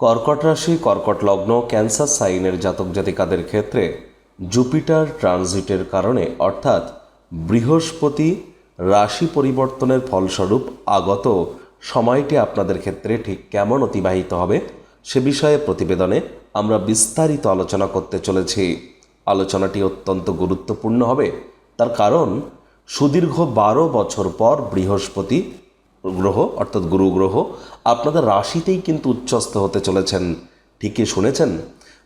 কর্কট রাশি, কর্কট লগ্ন, ক্যান্সার সাইনের জাতক জাতিকাদের ক্ষেত্রে জুপিটার ট্রানজিটের কারণে, অর্থাৎ বৃহস্পতি রাশি পরিবর্তনের ফলস্বরূপ আগত সময়টি আপনাদের ক্ষেত্রে ঠিক কেমন অতিবাহিত হবে সে বিষয়ে প্রতিবেদনে আমরা বিস্তারিত আলোচনা করতে চলেছি। আলোচনাটি অত্যন্ত গুরুত্বপূর্ণ হবে, তার কারণ সুদীর্ঘ বারো বছর পর বৃহস্পতি গ্রহ, অর্থাৎ গুরু গ্রহ, আপনাদের রাশিতেই কিন্তু উচ্চস্থ হতে চলেছেন। ঠিকই শুনেছেন?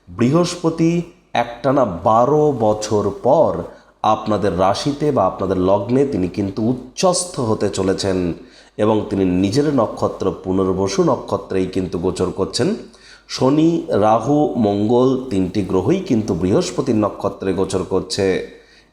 বৃহস্পতি একটানা বারো বছর পর আপনাদের রাশিতে বা আপনাদের লগ্নে তিনি কিন্তু উচ্চস্থ হতে চলেছেন এবং তিনি নিজের নক্ষত্র, পুনর্বসু নক্ষত্রেই কিন্তু গোচর করছেন। শনি, রাহু, মঙ্গল তিনটি গ্রহই কিন্তু বৃহস্পতির নক্ষত্রে গোচর করছে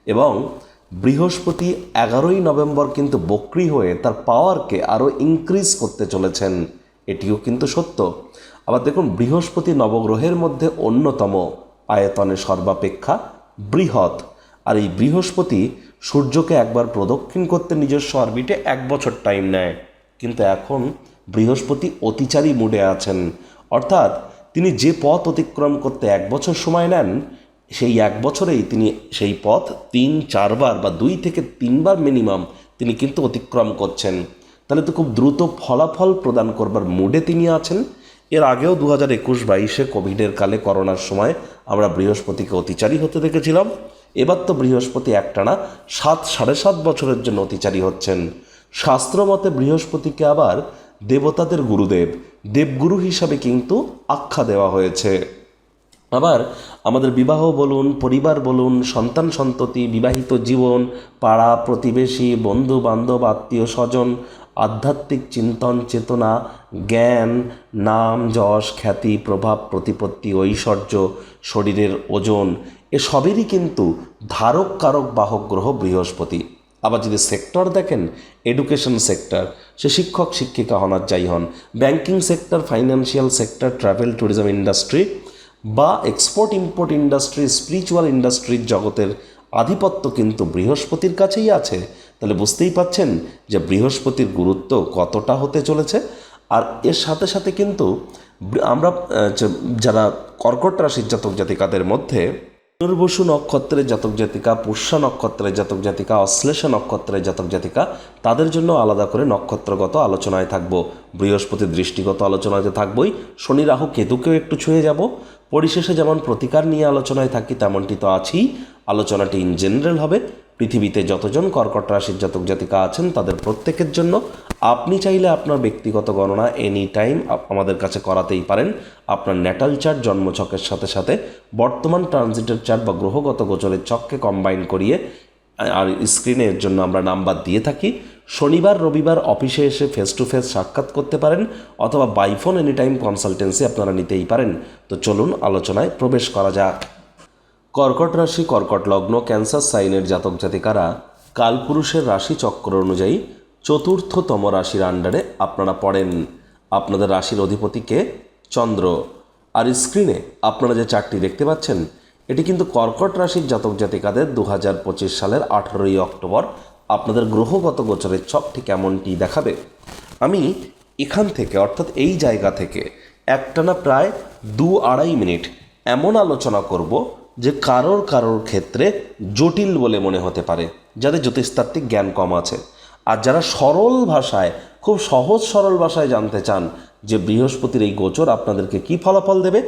এবং বৃহস্পতি এগারোই নভেম্বর কিন্তু বক্রি হয়ে তার পাওয়ারকে আরও ইনক্রিজ করতে চলেছেন। এটিও কিন্তু সত্য। আবার দেখুন, বৃহস্পতি নবগ্রহের মধ্যে অন্যতম আয়তনে সর্বাপেক্ষা বৃহৎ। আর এই বৃহস্পতি সূর্যকে একবার প্রদক্ষিণ করতে নিজস্ব অরবিটে এক বছর টাইম নেয়। কিন্তু এখন বৃহস্পতি অতিচারী মুডে আছেন। অর্থাৎ তিনি যে পথ অতিক্রম করতে এক বছর সময় নেন সেই এক বছরেই তিনি সেই পথ তিন, চারবার বা দুই থেকে তিনবার মিনিমাম তিনি কিন্তু অতিক্রম করছেন। তাহলে তো খুব দ্রুত ফলাফল প্রদান করবার মুডে তিনি আছেন। এর আগেও দু হাজার একুশ বাইশে কোভিডের কালে করোনার সময় আমরা বৃহস্পতিকে অতিচারী হতে দেখেছিলাম। এবার তো বৃহস্পতি একটানা সাত, সাড়ে সাত বছরের জন্য অতিচারী হচ্ছেন। শাস্ত্রমতে বৃহস্পতিকে আবার দেবতাদের গুরুদেব, দেবগুরু হিসাবে কিন্তু আখ্যা দেওয়া হয়েছে। আবার আমাদের বিবাহ বলুন, পরিবার বলুন, সন্তান সন্ততি, বিবাহিত জীবন, পাড়া, প্রতিবেশী, বন্ধু বান্ধব, আত্মীয় স্বজন, আধ্যাত্মিক চিন্তন, চেতনা, জ্ঞান, নাম, যশ, খ্যাতি, প্রভাব, প্রতিপত্তি, ঐশ্বর্য, শরীরের ওজন, এসবেরই কিন্তু ধারক, কারক, বাহক গ্রহ বৃহস্পতি। আবার যদি সেক্টর দেখেন, এডুকেশন সেক্টর, সে শিক্ষক, শিক্ষিকা হন আর যাই হন, banking sector, financial sector, travel, tourism, industry বা এক্সপোর্ট ইম্পোর্ট ইন্ডাস্ট্রি স্পিরিচুয়াল ইন্ডাস্ট্রির জগতের আধিপত্য কিন্তু বৃহস্পতির কাছেই আছে। তাহলে বুঝতেই পাচ্ছেন যে বৃহস্পতির গুরুত্ব কতটা হতে চলেছে। আর এর সাথে সাথে কিন্তু আমরা যারা কর্কট রাশির জাতক জাতিকাদের মধ্যে পুনর্বসু নক্ষত্রের জাতক জাতিকা, পুষ্যা নক্ষত্রের জাতক জাতিকা, অশ্লেষা নক্ষত্রের জাতক জাতিকা, তাদের জন্য আলাদা করে নক্ষত্রগত আলোচনায় থাকব। বৃহস্পতি দৃষ্টিগত আলোচনাতে থাকবই। শনি রাহু কেতুকেও একটু ছুঁয়ে যাব। পরিশেষে যেমন প্রতিকার নিয়ে আলোচনায় থাকি, তেমনটি তো আছেই। আলোচনাটি ইন জেনারেল হবে। পৃথিবীতে যতজন কর্কট রাশির জাতক জাতিকা আছেন, তাদের প্রত্যেকের জন্য আপনি চাইলে আপনার ব্যক্তিগত গণনা এনি টাইম আমাদের কাছে করাতেই পারেন। আপনার ন্যাটাল চার্ট জন্মছকের সাথে সাথে বর্তমান ট্রানজিটের চার্ট বা গ্রহগত গোচরের ছককে কম্বাইন করিয়ে আর স্ক্রিনের জন্য আমরা নাম্বার দিয়ে থাকি। শনিবার, রবিবার অফিসে এসে ফেস টু ফেস সাক্ষাৎ করতে পারেন অথবা বাইফোন এনি টাইম কনসালটেন্সি আপনারা নিতেই পারেন। তো চলুন আলোচনায় প্রবেশ করা যাক। কর্কট রাশি, কর্কট লগ্ন, ক্যান্সার, সাইনের জাতক জাতিকারা কালপুরুষের রাশি চক্র অনুযায়ী চতুর্থতম রাশির আন্ডারে আপনারা পড়েন। আপনাদের রাশির অধিপতিকে চন্দ্র। আর স্ক্রিনে আপনারা যে চারটি দেখতে পাচ্ছেন, এটি কিন্তু কর্কট রাশির জাতক জাতিকাদের দু হাজার পঁচিশ সালের আঠারোই অক্টোবর আপনাদের গ্রহগত গোচরের ছকটি কেমনটি দেখাবে? আমি এখান থেকে, অর্থাৎ এই জায়গা থেকে একটানা প্রায় দু আড়াই মিনিট এমন আলোচনা করব যে কারোর কারোর ক্ষেত্রে জটিল বলে মনে হতে পারে, যাদের জ্যোতিষতাত্ত্বিক জ্ঞান কম আছে। আর যারা সরল ভাষায়, খুব সহজ সরল ভাষায় জানতে চান যে বৃহস্পতির এই গোচর আপনাদেরকে কি ফলাফল দেবে,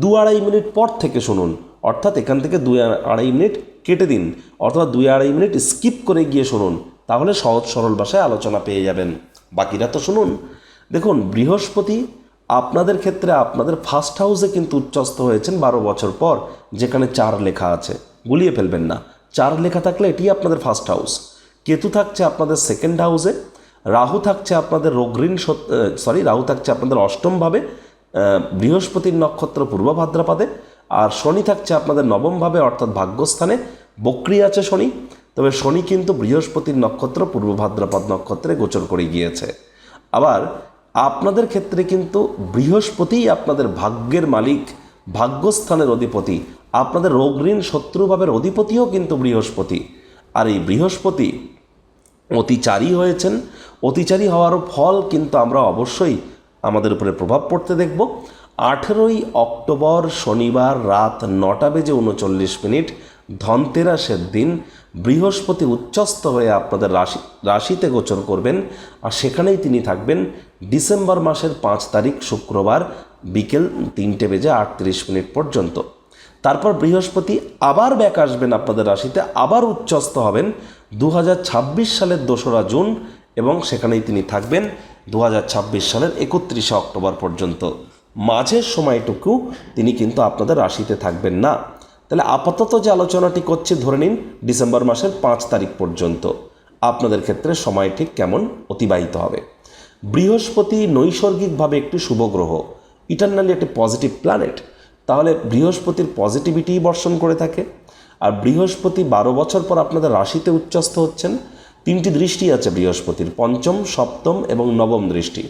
দু আড়াই মিনিট পর থেকে শুনুন। অর্থাৎ এখান থেকে দুই আড়াই মিনিট কেটে দিন, অথবা দুই আড়াই মিনিট স্কিপ করে গিয়ে শুনুন, তাহলে সহজ সরল ভাষায় আলোচনা পেয়ে যাবেন। বাকিরা তো শুনুন। দেখুন, বৃহস্পতি আপনাদের ক্ষেত্রে আপনাদের ফার্স্ট হাউসে কিন্তু উচ্চস্থ হয়েছেন বারো বছর পর, যেখানে চার লেখা আছে। গুলিয়ে ফেলবেন না। চার লেখা থাকলে এটি আপনাদের ফার্স্ট হাউস কেতু থাকছে আপনাদের সেকেন্ড হাউসে রাহু থাকছে আপনাদের রোগঋণ সরি রাহু থাকছে আপনাদের অষ্টমভাবে বৃহস্পতির নক্ষত্র পূর্ব ভাদ্রপদে, আর শনি থাকছে আপনাদের নবমভাবে অর্থাৎ ভাগ্যস্থানে, বক্রি আছে শনি, তবে শনি কিন্তু বৃহস্পতির নক্ষত্র পূর্ব ভাদ্রপদ নক্ষত্রে গোচর করে গিয়েছে। আবার আপনাদের ক্ষেত্রে কিন্তু বৃহস্পতিই আপনাদের ভাগ্যের মালিক, ভাগ্যস্থানের অধিপতি, আপনাদের রোগ ঋণ শত্রুভাবের অধিপতিও কিন্তু বৃহস্পতি। আর এই বৃহস্পতি অতিচারী হয়েছেন। অতিচারী হওয়ার ফল কিন্তু আমরা অবশ্যই আমাদের উপরে প্রভাব পড়তে দেখব। আঠেরোই অক্টোবর শনিবার রাত নটা বেজে উনচল্লিশ মিনিট ধনতেরাসের দিন বৃহস্পতি উচ্চস্থ হয়ে আপনাদের রাশি, রাশিতে গোচর করবেন আর সেখানেই তিনি থাকবেন। ডিসেম্বর মাসের পাঁচ তারিখ শুক্রবার বিকেল তিনটে বেজে আটত্রিশ মিনিট পর্যন্ত। তারপর বৃহস্পতি আবার ব্যাক আসবেন আপনাদের রাশিতে, আবার উচ্চস্থ হবেন দু হাজার ছাব্বিশ সালের দোসরা জুন এবং সেখানেই তিনি থাকবেন দু হাজার ছাব্বিশ সালের একত্রিশে অক্টোবর পর্যন্ত। মাঝের সময়টুকু তিনি কিন্তু আপনাদের রাশিতে থাকবেন না। তাহলে আপাতত যে আলোচনাটি করছি, ধরে নিন ডিসেম্বর মাসের পাঁচ তারিখ পর্যন্ত। আপনাদের ক্ষেত্রে সময় ঠিক কেমন অতিবাহিত হবে? বৃহস্পতি নৈসর্গিকভাবে একটি শুভ গ্রহ। ইটার্নালি একটি পজিটিভ প্ল্যানেট। তাহলে বৃহস্পতির পজিটিভিটি বর্ষণ করে থাকে। আর বৃহস্পতি বারো বছর পর আপনাদের রাশিতে উচ্চস্থ হচ্ছেন। তিনটি দৃষ্টি আছে বৃহস্পতির, পঞ্চম, সপ্তম এবং নবম দৃষ্টি।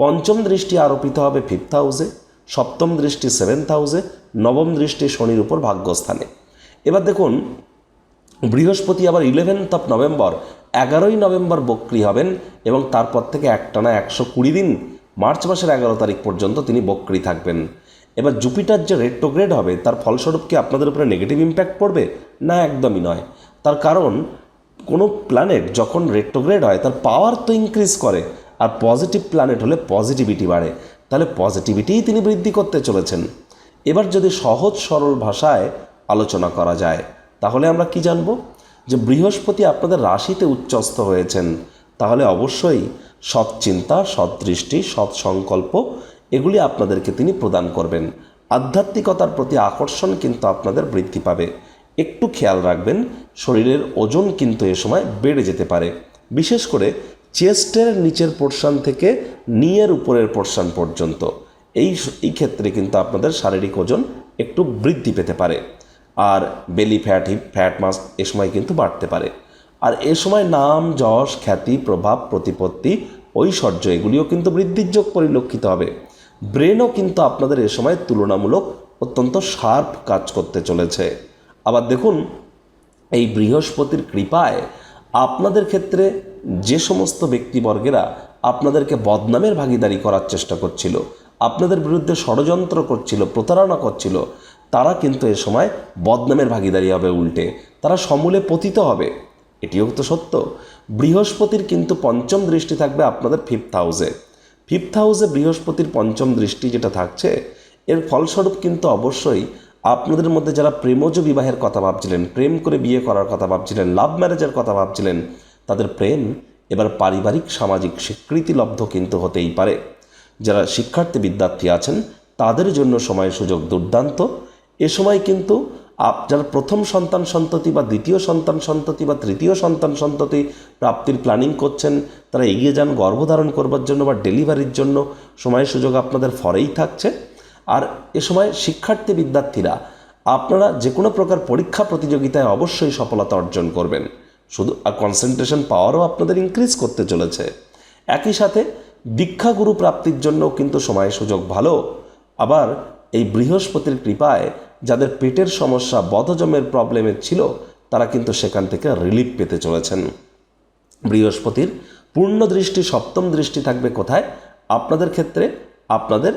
পঞ্চম দৃষ্টি আরোপিত হবে ফিফথ হাউসে সপ্তম দৃষ্টি সেভেন্থ হাউসে নবম দৃষ্টি শনির উপর ভাগ্যস্থানে। এবার দেখুন, বৃহস্পতি আবার ইলেভেন্থ অফ নভেম্বর এগারোই নভেম্বর বক্রি হবেন এবং তারপর থেকে একটানা একশো কুড়ি দিন, মার্চ মাসের এগারো তারিখ পর্যন্ত তিনি বক্রি থাকবেন। এবার জুপিটার যে রেট্রোগ্রেড হবে, তার ফলস্বরূপ কি আপনাদের উপরে নেগেটিভ ইম্প্যাক্ট পড়বে? না, একদমই নয়। তার কারণ, কোনো প্ল্যানেট যখন রেট্রোগ্রেড হয়, তার পাওয়ার তো ইনক্রিজ করে, আর পজিটিভ প্ল্যানেট হলে পজিটিভিটি বাড়ে। তাহলে পজিটিভিটিই তিনি বৃদ্ধি করতে চলেছেন। এবার যদি সহজ, সরল ভাষায় আলোচনা করা যায়, তাহলে আমরা কি জানব? যে বৃহস্পতি আপনাদের রাশিতে উচ্চস্থ হয়েছেন, তাহলে অবশ্যই সৎ চিন্তা সৎ দৃষ্টি সৎ সংকল্প এগুলি আপনাদেরকে তিনি প্রদান করবেন। আধ্যাত্মিকতার প্রতি আকর্ষণ কিন্তু আপনাদের বৃদ্ধি পাবে। একটু খেয়াল রাখবেন, শরীরের ওজন কিন্তু এ সময় বেড়ে যেতে পারে। বিশেষ করে চেস্টের নিচের পোর্শন থেকে নিয়ের উপরের পোর্শন পর্যন্ত। এই এই ক্ষেত্রে কিন্তু আপনাদের শারীরিক ওজন একটু বৃদ্ধি পেতে পারে। আর বেলি ফ্যাট হিপ ফ্যাট মাস এ সময় কিন্তু বাড়তে পারে। আর এ সময় নাম, যশ, খ্যাতি, প্রভাব, প্রতিপত্তি, ঐশ্বর্য এগুলিও কিন্তু বৃদ্ধির যোগ পরিলক্ষিত হবে। ব্রেনও কিন্তু আপনাদের এ সময় তুলনামূলক অত্যন্ত শার্প কাজ করতে চলেছে। আবার দেখুন, এই বৃহস্পতির কৃপায় আপনাদের ক্ষেত্রে যে সমস্ত ব্যক্তিবর্গেরা আপনাদেরকে বদনামের ভাগিদারি করার চেষ্টা করছিল, আপনাদের বিরুদ্ধে ষড়যন্ত্র করছিল, প্রতারণা করছিল, তারা কিন্তু এ সময় বদনামের ভাগিদারি হবে উল্টে। তারা সমূলে পতিত হবে। এটিও তো সত্য। বৃহস্পতির কিন্তু পঞ্চম দৃষ্টি থাকবে আপনাদের ফিফথ হাউসে ফিফথ হাউসে বৃহস্পতির পঞ্চম দৃষ্টি যেটা থাকছে, এর ফলস্বরূপ কিন্তু অবশ্যই আপনাদের মধ্যে যারা প্রেমজ বিবাহের কথা ভাবছিলেন, প্রেম করে বিয়ে করার কথা ভাবছিলেন লাভ ম্যারেজের কথা ভাবছিলেন, তাদের প্রেম এবার পারিবারিক, সামাজিক স্বীকৃতিলব্ধ কিন্তু হতেই পারে। যারা শিক্ষার্থী, বিদ্যার্থী আছেন, তাদের জন্য সময় সুযোগ দুর্দান্ত। এ সময় কিন্তু যারা প্রথম সন্তান সন্ততি বা দ্বিতীয় সন্তান সন্ততি বা তৃতীয় সন্তান সন্ততি প্রাপ্তির প্ল্যানিং করছেন, তারা এগিয়ে যান গর্ভধারণ করবার জন্য বা ডেলিভারির জন্য। সময় সুযোগ আপনাদের ফরেই থাকছে। আর এ সময় শিক্ষার্থী বিদ্যার্থীরা, আপনারা যে কোনো প্রকার পরীক্ষা প্রতিযোগিতায় অবশ্যই সফলতা অর্জন করবেন। শুধু, আর কনসেন্ট্রেশন পাওয়ারও আপনাদের ইনক্রিজ করতে চলেছে। একই সাথে দীক্ষাগুরু প্রাপ্তির জন্য কিন্তু সময় সুযোগ ভালো। আবার এই বৃহস্পতির কৃপায় যাদের পেটের সমস্যা বদজমের প্রবলেমে ছিল, তারা কিন্তু সেখান থেকে রিলিফ পেতে চলেছেন। বৃহস্পতির পূর্ণ দৃষ্টি, সপ্তম দৃষ্টি থাকবে কোথায়? আপনাদের ক্ষেত্রে, আপনাদের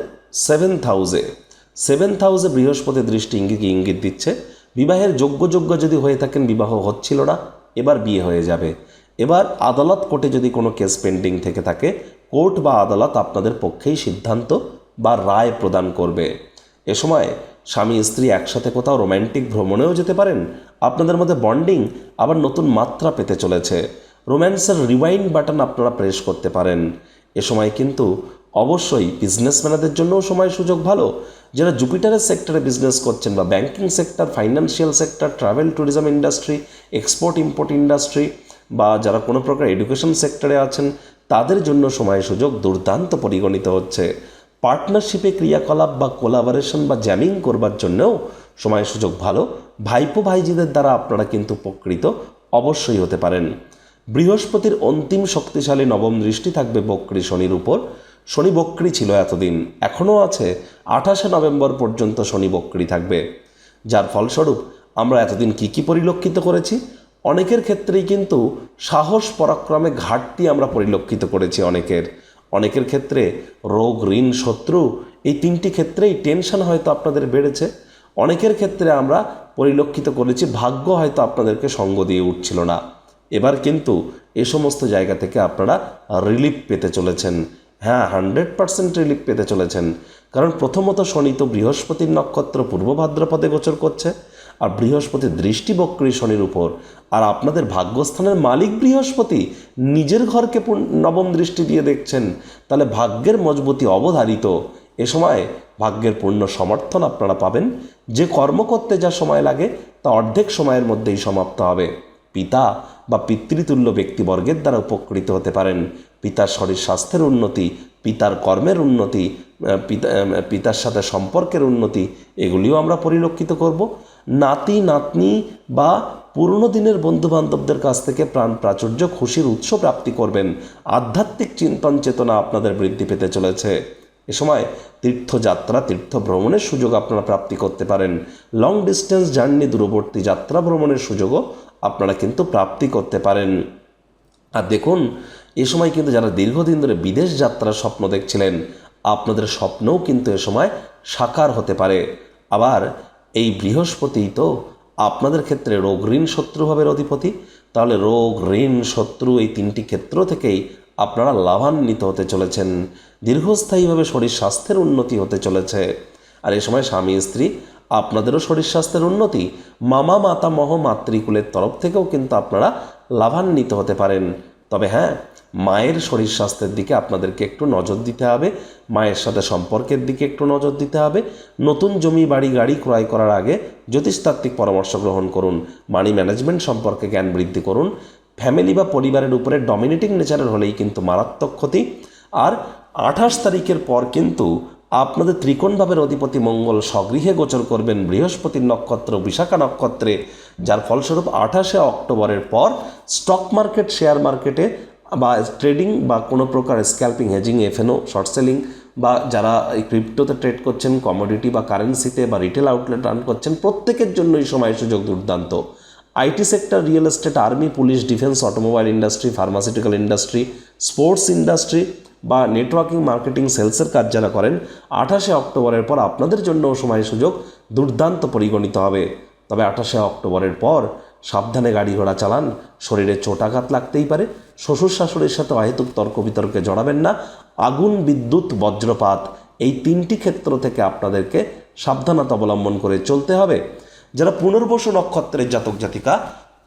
সেভেন্থ হাউসে সেভেন্থ হাউসে বৃহস্পতি দৃষ্টি ইঙ্গিত ইঙ্গিত দিচ্ছে? বিবাহের যোগ্য যোগ্য যদি হয়ে থাকেন, বিবাহ হচ্ছিল না, এবার বিয়ে হয়ে যাবে। এবার আদালত কোর্টে যদি কোনো কেস পেন্ডিং থেকে থাকে, কোর্ট বা আদালত আপনাদের পক্ষেই সিদ্ধান্ত বা রায় প্রদান করবে। এ সময় স্বামী, স্ত্রী একসাথে কোথাও রোম্যান্টিক ভ্রমণেও যেতে পারেন? আপনাদের মধ্যে বন্ডিং আবার নতুন মাত্রা পেতে চলেছে। রোম্যান্সের রিওয়াইন্ড বাটন আপনারা প্রেস করতে পারেন। এ সময় কিন্তু অবশ্যই বিজনেসম্যানদের জন্যও সময় সুযোগ ভালো। যারা জুপিটারের সেক্টরে বিজনেস করছেন বা banking sector financial sector travel tourism industry export import industry বা যারা কোনো প্রকার এডুকেশন সেক্টরে আছেন, তাদের জন্য সময় সুযোগ দুর্দান্ত পরিগণিত হচ্ছে। পার্টনারশিপে ক্রিয়াকলাপ বা কোলাবারেশন বা জ্যামিং করবার জন্যও সময় সুযোগ ভালো। ভাইপো ভাইজিদের দ্বারা আপনারা কিন্তু উপকৃত অবশ্যই হতে পারেন। বৃহস্পতির অন্তিম শক্তিশালী নবম দৃষ্টি থাকবে বক্রী শনির উপর। শনি বক্রী ছিল এতদিন। এখনও আছে আঠাশে নভেম্বর পর্যন্ত শনি বক্রী থাকবে। যার ফলস্বরূপ আমরা এতদিন কি কি পরিলক্ষিত করেছি? অনেকের ক্ষেত্রেই কিন্তু সাহস পরাক্রমে ঘাটতি আমরা পরিলক্ষিত করেছি অনেকের। অনেকের ক্ষেত্রে রোগ, ঋণ, শত্রু, এই তিনটি ক্ষেত্রেই টেনশন হয়তো আপনাদের বেড়েছে। অনেকের ক্ষেত্রে আমরা পরিলক্ষিত করেছি, ভাগ্য হয়তো আপনাদেরকে সঙ্গ দিয়ে উঠছিল না। এবার কিন্তু এ সমস্ত জায়গা থেকে আপনারা রিলিফ পেতে চলেছেন। হ্যাঁ হান্ড্রেড পার্সেন্ট রিলিফ পেতে চলেছেন। কারণ প্রথমত শনি তো বৃহস্পতির নক্ষত্র, পূর্ব ভাদ্রপদে গোচর করছে। আর বৃহস্পতির দৃষ্টি বক্রী শনির উপর। আর আপনাদের ভাগ্যস্থানের মালিক বৃহস্পতি নিজের ঘরকে নবম দৃষ্টি দিয়ে দেখছেন। তাহলে ভাগ্যের মজবুতি অবধারিত। এ সময় ভাগ্যের পূর্ণ সমর্থন আপনারা পাবেন। যে কর্ম করতে যা সময় লাগে, তা অর্ধেক সময়ের মধ্যেই সমাপ্ত হবে। পিতা বা পিতৃতুল্য ব্যক্তিবর্গের দ্বারা উপকৃত হতে পারেন। পিতার শরীর স্বাস্থ্যের উন্নতি, পিতার কর্মের উন্নতি পিতা পিতার সাথে সম্পর্কের উন্নতি, এগুলিও আমরা পরিলক্ষিত করব। নাতি, নাতনি বা পুরনো দিনের বন্ধুবান্ধবদের কাছ থেকে প্রাণ প্রাচুর্য, খুশির উৎস প্রাপ্তি করবেন। আধ্যাত্মিক চিন্তন চেতনা আপনাদের বৃদ্ধি পেতে চলেছে। এ সময় তীর্থযাত্রা তীর্থ ভ্রমণের সুযোগ আপনারা প্রাপ্তি করতে পারেন। লং ডিস্টেন্স জার্নি, দূরবর্তী যাত্রা ভ্রমণের সুযোগও আপনারা কিন্তু প্রাপ্তি করতে পারেন। আর দেখুন, এ সময় কিন্তু যারা দীর্ঘদিন ধরে বিদেশ যাত্রার স্বপ্ন দেখছিলেন, আপনাদের স্বপ্নও কিন্তু এ সময় সাকার হতে পারে। আবার এই বৃহস্পতি তো আপনাদের ক্ষেত্রে রোগ ঋণ শত্রুভাবের অধিপতি। তাহলে রোগ ঋণ শত্রু এই তিনটি ক্ষেত্র থেকেই আপনারা লাভান্বিত হতে চলেছেন। দীর্ঘস্থায়ীভাবে শরীর স্বাস্থ্যের উন্নতি হতে চলেছে। আর এ সময় স্বামী, স্ত্রী, আপনাদেরও শরীর স্বাস্থ্যের উন্নতি। মামা মাতা মহ মাতৃকুলের তরফ থেকেও কিন্তু আপনারা লাভান্বিত হতে পারেন। তবে হ্যাঁ মায়ের শরীর স্বাস্থ্যের দিকে আপনাদেরকে একটু নজর দিতে হবে, মায়ের সাথে সম্পর্কের দিকে একটু নজর দিতে হবে। নতুন জমি, বাড়ি, গাড়ি ক্রয় করার আগে জ্যোতিষতাত্ত্বিক পরামর্শ গ্রহণ করুন মানি ম্যানেজমেন্ট সম্পর্কে জ্ঞান বৃদ্ধি করুন। ফ্যামিলি বা পরিবারের উপরে ডমিনেটিং নেচারের হলেই কিন্তু মারাত্মক ক্ষতি। আর আঠাশ তারিখের পর কিন্তু আপনাদের ত্রিকোণ ভাবের অধিপতি মঙ্গল স্বগৃহে গোচর করবেন বৃহস্পতির নক্ষত্র, বিশাখা নক্ষত্রে, যার ফলস্বরূপ আঠাশে অক্টোবরের পর স্টক মার্কেট শেয়ার মার্কেটে বা ট্রেডিং বা কোনো প্রকার scalping hedging FNO short selling বা যারা এই ক্রিপ্টোতে ট্রেড করছেন কমোডিটি বা কারেন্সিতে বা রিটেল আউটলেট রান করছেন, প্রত্যেকের জন্য এই সময় সুযোগ দুর্দান্ত। IT sector real estate army police defence automobile industry pharmaceutical industry sports industry বা নেটওয়ার্কিং মার্কেটিং সেলসের কাজ যারা করেন, আঠাশে অক্টোবরের পর আপনাদের জন্য সময় সুযোগ দুর্দান্ত পরিগণিত হবে। তবে আঠাশে অক্টোবরের পর সাবধানে গাড়ি ঘোড়া চালান। শরীরে চোটাঘাত লাগতেই পারে। শ্বশুর শাশুড়ির সাথে অহেতুক তর্ক বিতর্কে জড়াবেন না। আগুন, বিদ্যুৎ, বজ্রপাত এই তিনটি ক্ষেত্র থেকে আপনাদেরকে সাবধানতা অবলম্বন করে চলতে হবে। যারা পুনর্বসু নক্ষত্রের জাতক জাতিকা,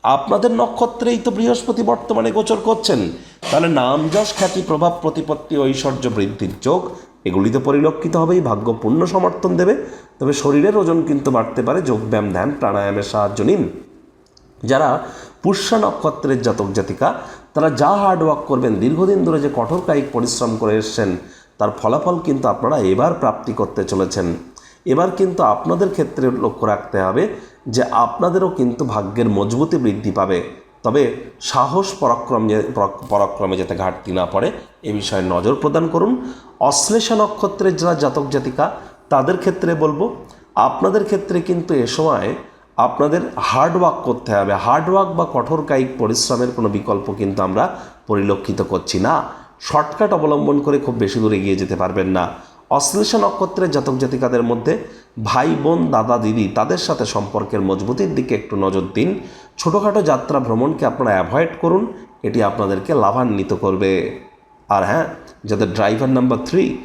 আপনাদের নক্ষত্রেই তো বৃহস্পতি বর্তমানে গোচর করছেন। তাহলে নাম যশ, খ্যাতি, প্রভাব, প্রতিপত্তি, ঐশ্বর্য বৃদ্ধির যোগ এগুলিতে পরিলক্ষিত হবেই। ভাগ্য পূর্ণ সমর্থন দেবে। তবে শরীরের ওজন কিন্তু বাড়তে পারে। যোগব্যায়াম, ধ্যান, প্রাণায়ামের সাহায্য নিন। যারা পুষ্যা নক্ষত্রের জাতক জাতিকা, তারা যা হার্ডওয়ার্ক করবেন, দীর্ঘদিন ধরে যে কঠোর কায়িক পরিশ্রম করে এসছেন, তার ফলাফল কিন্তু আপনারা এবার প্রাপ্তি করতে চলেছেন। এবার কিন্তু আপনাদের ক্ষেত্রে লক্ষ্য রাখতে হবে যে আপনাদেরও কিন্তু ভাগ্যের মজবুতি বৃদ্ধি পাবে। তবে সাহস পরাক্রম পরাক্রমে যাতে ঘাটতি না পড়ে, এ বিষয়ে নজর প্রদান করুন। অশ্লেষা নক্ষত্রের যারা জাতক জাতিকা, তাদের ক্ষেত্রে বলব, আপনাদের ক্ষেত্রে কিন্তু এ সময় আপনাদের হার্ডওয়ার্ক করতে হবে। হার্ডওয়ার্ক বা কঠোর কায়িক পরিশ্রমের কোনো বিকল্প কিন্তু আমরা পরিলক্ষিত করছি না। শর্টকাট অবলম্বন করে খুব বেশি দূর এগিয়ে যেতে পারবেন না। অশ্লেষা নক্ষত্রের জাতক জাতিকাদের মধ্যে ভাই, বোন, দাদা, দিদি তাদের সাথে সম্পর্কের মজবুতির দিকে একটু নজর দিন। ছোটোখাটো যাত্রা ভ্রমণকে আপনারা অ্যাভয়েড করুন। এটি আপনাদেরকে লাভান্বিত করবে। আর হ্যাঁ যাদের driver number three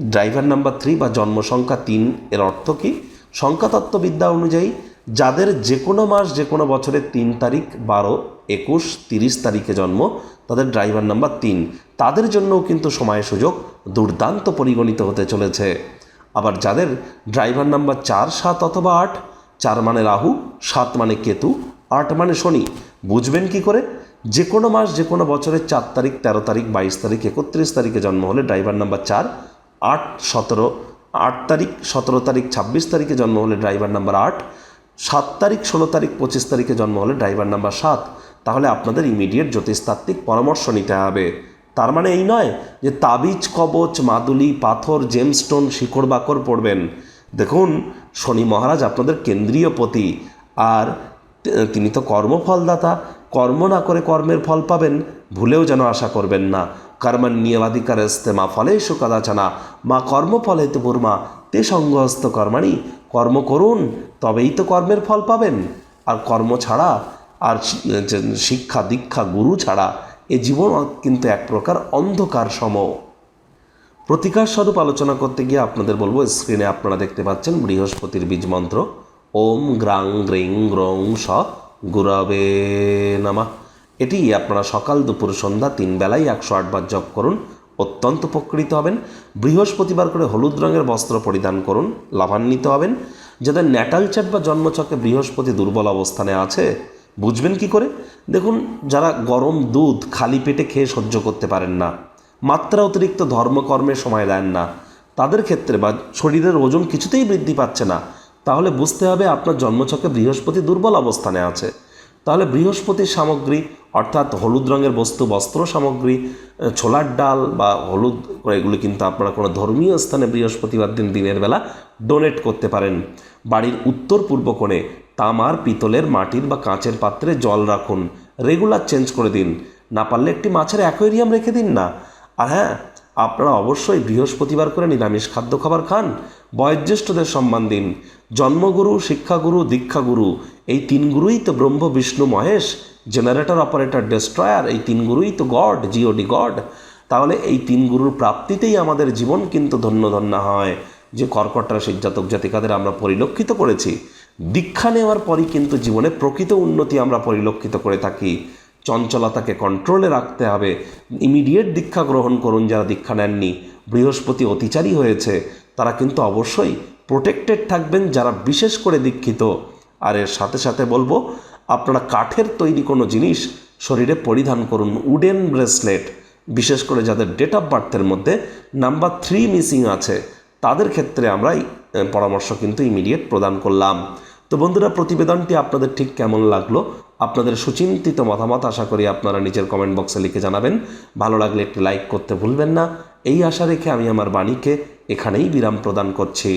driver number three বা জন্ম সংখ্যা তিন এর অর্থ কী? সংখ্যাতত্ত্ববিদ্যা অনুযায়ী যাদের যে কোনো মাস যে কোনো বছরের তিন তারিখ, বারো, একুশ, তিরিশ তারিখে জন্ম, তাদের ড্রাইভার নাম্বার তিন। তাদের জন্যও কিন্তু সময় সুযোগ দুর্দান্ত পরিগণিত হতে চলেছে। আবার যাদের ড্রাইভার নাম্বার চার, সাত অথবা আট, চার মানে রাহু, সাত মানে কেতু, আট মানে শনি, বুঝবেন কি করে? যে কোনো মাস যে কোনো বছরের চার তারিখ, তেরো তারিখ, বাইশ তারিখ, একত্রিশ তারিখে জন্ম হলে ড্রাইভার নাম্বার চার, আট, সতেরো, আট তারিখ, সতেরো তারিখ, ছাব্বিশ তারিখে জন্ম হলে ড্রাইভার নাম্বার আট সাত তারিখ, ষোলো তারিখ, পঁচিশ তারিখে জন্ম হলে ড্রাইভার নাম্বার সাত। তাহলে আপনাদের ইমিডিয়েট জ্যোতিষতাত্ত্বিক পরামর্শ নিতে হবে। তার মানে এই নয় যে তাবিজ, কবচ, মাদুলি, পাথর জেমস্টোন শিকড়, বাকর পড়বেন। দেখুন, শনি মহারাজ আপনাদের কেন্দ্রীয় পতি। আর তিনি তো কর্মফলদাতা। কর্ম না করে কর্মের ফল পাবেন, ভুলেও যেন আশা করবেন না। কর্মণ্যবাধিকারস্তে মা ফলেষু কদাচনা। মা কর্মফলে তো পূর্মা তে সঙ্গহস্ত কর্মাণি। কর্ম করুন তবেই তো কর্মের ফল পাবেন। আর কর্ম ছাড়া, আর শিক্ষা, দীক্ষা, গুরু ছাড়া এ জীবন কিন্তু এক প্রকার অন্ধকার সম প্রতিকার স্বরূপ আলোচনা করতে গিয়ে আপনাদের বলব স্ক্রিনে আপনারা দেখতে পাচ্ছেন বৃহস্পতির বীজ মন্ত্র। ওম গ্রাং গ্রিং গ্রং স গুরবে নামা। এটি আপনারা সকাল দুপুর সন্ধ্যা তিন বেলায় একশো আটবার জপ করুন। অত্যন্ত উপকৃত হবেন। বৃহস্পতিবার করে হলুদ রঙের বস্ত্র পরিধান করুন, লাভান্বিত হবেন। যাদের ন্যাটাল চার্ট বা জন্মচকে বৃহস্পতি দুর্বল অবস্থানে আছে, বুঝবেন কি করে? দেখুন, যারা গরম দুধ খালি পেটে খেয়ে সহ্য করতে পারেন না, মাত্রা অতিরিক্ত ধর্মকর্মে সময় দেন না, তাদের ক্ষেত্রে বা শরীরের ওজন কিছুতেই বৃদ্ধি পাচ্ছে না, তাহলে বুঝতে হবে আপনার জন্মছকে বৃহস্পতি দুর্বল অবস্থানে আছে। তাহলে বৃহস্পতির সামগ্রী, অর্থাৎ হলুদ রঙের বস্তু, বস্ত্র সামগ্রী ছোলার ডাল বা হলুদ এগুলো কিন্তু আপনারা কোনো ধর্মীয় স্থানে বৃহস্পতিবার দিন, দিনের বেলা ডোনেট করতে পারেন। বাড়ির উত্তর পূর্ব কোণে তামার পিতলের মাটির বা কাঁচের পাত্রে জল রাখুন। রেগুলার চেঞ্জ করে দিন। না পারলে একটি মাছের অ্যাকোয়ারিয়াম রেখে দিন না। আর হ্যাঁ আপনারা অবশ্যই বৃহস্পতিবার করে নিরামিষ খাদ্য খাবার খান। বয়োজ্যেষ্ঠদের সম্মান দিন। জন্মগুরু, শিক্ষাগুরু, দীক্ষাগুরু, এই তিন গুরুই তো Brahma, Vishnu, Mahesh, generator, operator, destroyer, এই তিন গুরুই তো গড জিওডি গড। তাহলে এই তিন গুরুর প্রাপ্তিতেই আমাদের জীবন কিন্তু ধন্য ধন্য হয়। যে কর্কট রাশির জাতক জাতিকাদের আমরা পরিলক্ষিত করেছি। দীক্ষা নেওয়ার পরই কিন্তু জীবনে প্রকৃত উন্নতি আমরা পরিলক্ষিত করে থাকি। চঞ্চলতাকে কন্ট্রোলে রাখতে হবে। ইমিডিয়েট দীক্ষা গ্রহণ করুন যারা দীক্ষা নেননি। বৃহস্পতি অতিচারী হয়েছে, তারা কিন্তু অবশ্যই প্রোটেক্টেড থাকবেন যারা বিশেষ করে দীক্ষিত। আর এর সাথে সাথে বলব, আপনারা কাঠের তৈরি কোনো জিনিস শরীরে পরিধান করুন, উডেন ব্রেসলেট। বিশেষ করে যাদের ডেট অফ বার্থের মধ্যে নাম্বার থ্রি মিসিং আছে, তাদের ক্ষেত্রে আমরা পরামর্শ কিন্তু ইমিডিয়েট প্রদান করলাম। তো বন্ধুরা, প্রতিবেদনটি আপনাদের ঠিক কেমন লাগল? আপনাদের সুচিন্তিত মতামত আশা করি আপনারা নিজের কমেন্ট বক্সে লিখে জানাবেন। ভালো লাগলে একটি লাইক করতে ভুলবেন না। এই আশা রেখে আমি আমার বাণীকে এখানেই বিরাম প্রদান করছি।